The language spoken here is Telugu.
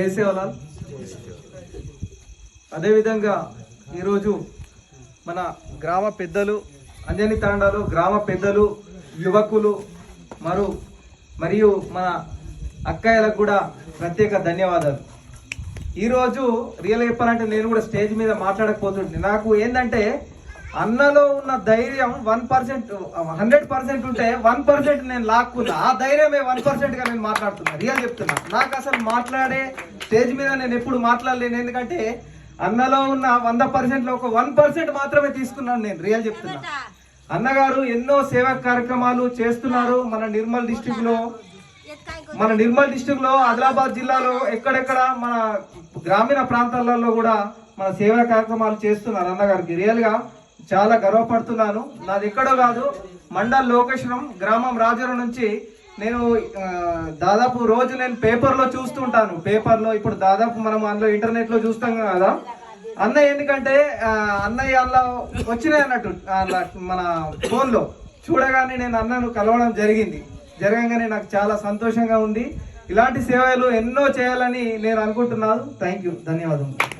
వేసేవాళ్ళ అదేవిధంగా ఈరోజు మన గ్రామ పెద్దలు అంజని తాండాలు గ్రామ పెద్దలు యువకులు మరు మరియు మన అక్కయ్యలకు కూడా ప్రత్యేక ధన్యవాదాలు. ఈరోజు రియల్ చెప్పాలంటే నేను కూడా స్టేజ్ మీద మాట్లాడకపోతుంటే నాకు ఏంటంటే అన్నలో ఉన్న ధైర్యం వన్ పర్సెంట్ హండ్రెడ్ పర్సెంట్ ఉంటే వన్ పర్సెంట్ నేను లాక్కున్నా. ఆ ధైర్యమే వన్ పర్సెంట్గా నేను మాట్లాడుతున్నా. రియల్ చెప్తున్నా. నాకు అసలు మాట్లాడే స్టేజ్ మీద నేను ఎప్పుడు మాట్లాడలేను. ఎందుకంటే అన్నలో ఉన్న వంద పర్సెంట్లో ఒక వన్ పర్సెంట్ మాత్రమే తీసుకున్నాను నేను రియల్ చెప్తున్నా. అన్నగారు ఎన్నో సేవా కార్యక్రమాలు చేస్తున్నారు మన నిర్మల్ డిస్టిక్లో మన నిర్మల్ డిస్టిక్లో ఆదిలాబాద్ జిల్లాలో ఎక్కడెక్కడ మన గ్రామీణ ప్రాంతాలలో కూడా మన సేవా కార్యక్రమాలు చేస్తున్నారు అన్నగారికి. రియల్గా చాలా గర్వపడుతున్నాను. నాది ఎక్కడో కాదు మండల్ లోకేశ్వరం గ్రామం రాజుల నుంచి నేను దాదాపు రోజు నేను పేపర్లో చూస్తుంటాను. పేపర్లో ఇప్పుడు దాదాపు మనం అందులో ఇంటర్నెట్లో చూస్తాం కదా. అన్నయ్య ఎందుకంటే అన్నయ్య అలా వచ్చినాయి అన్నట్టు అలా మన ఫోన్లో. చూడగానే నేను అన్నను కలవడం జరిగింది. జరగంగానే నాకు చాలా సంతోషంగా ఉంది. ఇలాంటి సేవలు ఎన్నో చేయాలని నేను అనుకుంటున్నాను. థ్యాంక్ యూ ధన్యవాదములు.